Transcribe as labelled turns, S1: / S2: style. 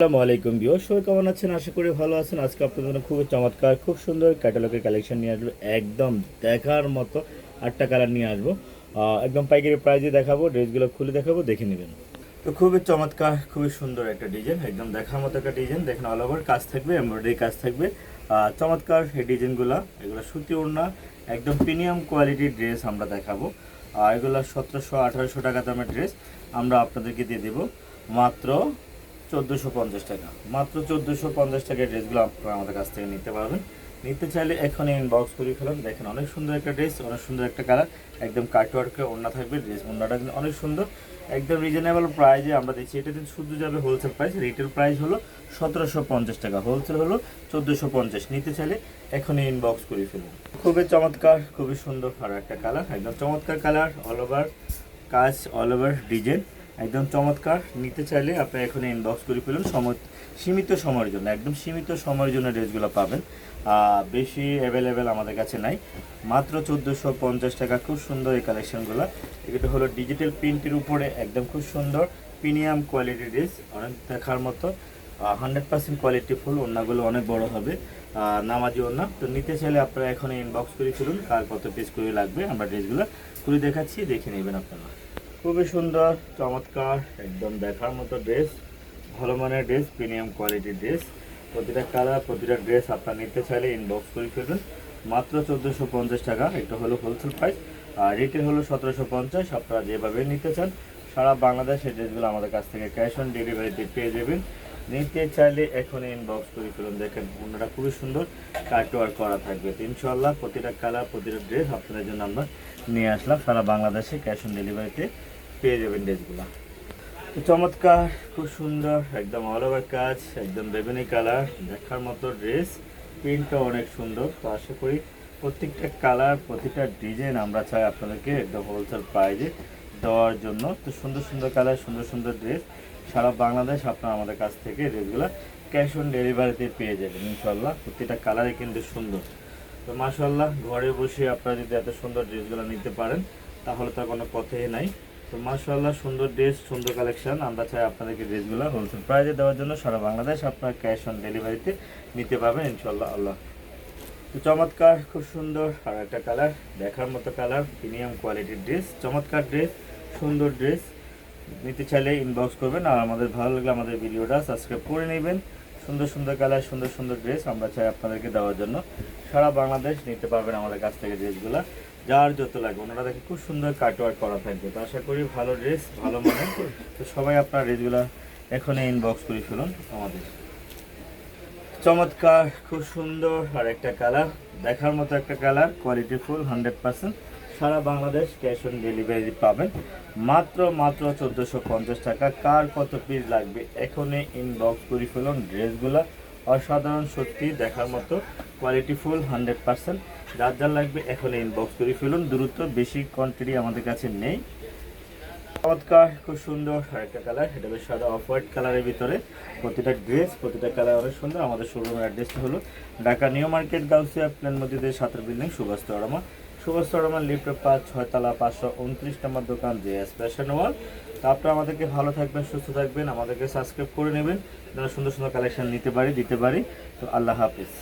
S1: আসসালামু আলাইকুম বিও সবাই কেমন আছেন? আশা করি ভালো আছেন। আজকে আপনাদের জন্য খুবই চমৎকার, খুব সুন্দর ক্যাটালগের কালেকশন নিয়ে আসব। একদম দেখার মতো আটটা কালার নিয়ে আসব। একদম পাইকারি প্রাইজে দেখাবো, ড্রেসগুলো খুলে দেখাবো, দেখে নেবেন। তো খুবই চমৎকার, খুবই সুন্দর একটা ডিজাইন, একদম দেখার মতো একটা ডিজাইন। দেখেন অল ওভার কাজ থাকবে এমব্রয়ডারি কাজ থাকবে। চমৎকার এই ডিজাইনগুলো, এগুলো সুতি ওড়না, একদম প্রিমিয়াম কোয়ালিটির ড্রেস আমরা দেখাবো। আর এগুলো সতেরোশো আঠারোশো টাকা দামের ড্রেস, আমরা আপনাদেরকে দিয়ে দেবো। মাত্র চোদ্দোশো পঞ্চাশ টাকা। মাত্র চোদ্দোশো পঞ্চাশ টাকার ড্রেসগুলো আপনারা আমাদের কাছ থেকে নিতে পারবেন। নিতে চাইলে এখনই ইনবক্স করে ফেলুন। দেখেন, অনেক সুন্দর একটা ড্রেস অনেক সুন্দর একটা কালার একদম কাটওয়ার্কে ওড়না থাকবে। ড্রেস ওড়নাটা কিন্তু অনেক সুন্দর, একদম রিজনেবল প্রাইজে আমরা দিচ্ছি। এটা কিন্তু শুধু যাবে হোলসেল প্রাইস রিটেল প্রাইস হলো সতেরোশো পঞ্চাশ টাকা। হোলসেল হলো চোদ্দোশো পঞ্চাশ। নিতে চাইলে এখনই ইনবক্স করে ফেলুন। খুবই চমৎকার, খুবই সুন্দর একটা কালার একদম চমৎকার কালার অল ওভার কাজ অল ওভার ডিজাইন একদম চমৎকার। নিতে চাইলে আপনি এখন ইনবক্স করে ফেলুন। সীমিত সময়ের জন্য, একদম সীমিত সময়ের জন্য ড্রেসগুলো পাবেন। বেশি অ্যাভেলেবেল আমাদের কাছে নাই। মাত্র চোদ্দোশো পঞ্চাশ টাকা, খুব সুন্দর এই কালেকশনগুলো এটা হলো ডিজিটাল প্রিন্টের উপরে, একদম খুব সুন্দর প্রিমিয়াম কোয়ালিটির ড্রেস অনেক দেখার মতো। হান্ড্রেড পার্সেন্ট কোয়ালিটি ফুল, ওড়নাগুলো অনেক বড় হবে নামাজি ওড়না। তো নিতে চাইলে আপনারা এখন ইনবক্স করে ফেলুন কার কত পিস করে লাগবে, আমরা ড্রেসগুলো করে দেখাচ্ছি, দেখে নেবেন আপনারা। খুবই সুন্দর, চমৎকার। একদম দেখার মতো ড্রেস ভালো মানের ড্রেস প্রিমিয়াম কোয়ালিটির ড্রেস প্রতিটা কালার প্রতিটা ড্রেস আপনারা নিতে চাইলে ইনবক্স করে ফেলবেন। মাত্র চোদ্দোশো পঞ্চাশ টাকা, এটা হলো হোলসেল প্রাইস আর রিটেল হলো সতেরোশো পঞ্চাশ, আপনারা যেভাবে নিতে চান, সারা বাংলাদেশ ড্রেসগুলো আমাদের কাছ থেকে ক্যাশ অন ডেলিভারিতে পেয়ে যাবেন। নিতে চাইলে এখন ইনবক্স করে ফেলুন। দেখেন ওনারা খুবই সুন্দর কাটওয়ার করা থাকবে। ইনশাল্লাহ প্রতিটা কালার প্রতিটা ড্রেস আপনাদের জন্য আমরা নিয়ে আসলাম। সারা বাংলাদেশে ক্যাশ অন ডেলিভারিতে পেয়ে যাবেন ড্রেসগুলো তো চমৎকার, খুব সুন্দর, একদম অল ওভার কাজ, একদম বেগুনি কালার দেখার মতো ড্রেস প্রিন্টটা অনেক সুন্দর। তো আশা করি প্রত্যেকটা কালার প্রতিটা ডিজাইন আমরা চাই আপনাদেরকে একদম হোলসেল প্রাইজে দেওয়ার জন্য। তো সুন্দর সুন্দর কালার সুন্দর সুন্দর ড্রেস সারা বাংলাদেশ আপনারা আমাদের কাছ থেকে ড্রেসগুলো ক্যাশ অন ডেলিভারিতে পেয়ে যাবেন ইনশাল্লাহ প্রতিটা কালারই কিন্তু সুন্দর। তো মাশাল্লাহ ঘরে বসে আপনারা যদি এত সুন্দর ড্রেসগুলো নিতে পারেন, তাহলে তো আর কোনো কথাই নাই। তো মাশাল্লাহ সুন্দর ড্রেস সুন্দর কালেকশন আমরা চাই আপনাদেরকে ড্রেসগুলো হোলসেল প্রাইজে দেওয়ার জন্য সারা বাংলাদেশ আপনার ক্যাশ অন ডেলিভারিতে নিতে পারবেন ইনশাল্লাহ আল্লাহ। তো চমৎকার, খুব সুন্দর, আর একটা কালার দেখার মতো কালার প্রিমিয়াম কোয়ালিটির ড্রেস চমৎকার ড্রেস সুন্দর ড্রেস নিতে চাইলে ইনবক্স করবেন আর আমাদের ভালো লাগলে আমাদের ভিডিওটা সাবস্ক্রাইব করে নেবেন। সুন্দর সুন্দর কালার সুন্দর সুন্দর ড্রেস আমরা চাই আপনাদেরকে দেওয়ার জন্য। সারা বাংলাদেশ নিতে পারবেন আমাদের কাছ থেকে ড্রেসগুলো যার যত লাগবে, ওনারা দেখে খুব সুন্দর কাটওয়ার্ক করা থাকবে। তো আশা করি ভালো ড্রেস ভালো মানে তো সবাই আপনার ড্রেসগুলো এখনই ইনবক্স করে ফেলুন আমাদের। চমৎকার, খুব সুন্দর আর একটা কালার দেখার মতো একটা colour quality full hundred percent Sara Bangladesh cash on delivery পাবেন। মাত্র মাত্র চোদ্দোশো পঞ্চাশ টাকা। কার কত পিস লাগবে এখনই ইনবক্স করে ফেলুন ড্রেসগুলো। অসাধারণ সত্যি দেখার মতো কোয়ালিটি ফুল হান্ড্রেড পার্সেন্ট যার যার লাগবে এখনই ইনবক্স করে ফেলুন। দ্রুত বেশি কোয়ান্টিটি আমাদের কাছে নেই। চমৎকার, খুব সুন্দর একটা কালার এটা বেশ সাদা অফ হোয়াইট কালারের ভিতরে। প্রতিটা ড্রেস প্রতিটা কালার অনেক সুন্দর। আমাদের শোরুমের অ্যাড্রেসটা হলো Dhaka new market, Gausia plan মসজিদের সাতের বিল্ডিং সুভাষ তরমা সুভাষ তরমা লিফ্টের পাঁচ, ছয়তলা পাঁচশো উনত্রিশ নম্বর দোকান যে ফ্যাশন ওয়াল তো আপনারা আমাদেরকে ভালো থাকবেন, সুস্থ থাকবেন। আমাদেরকে সাবস্ক্রাইব করে নেবেন। যারা সুন্দর সুন্দর কালেকশন নিতে পারি, দিতে পারি। তো আল্লাহ হাফিজ।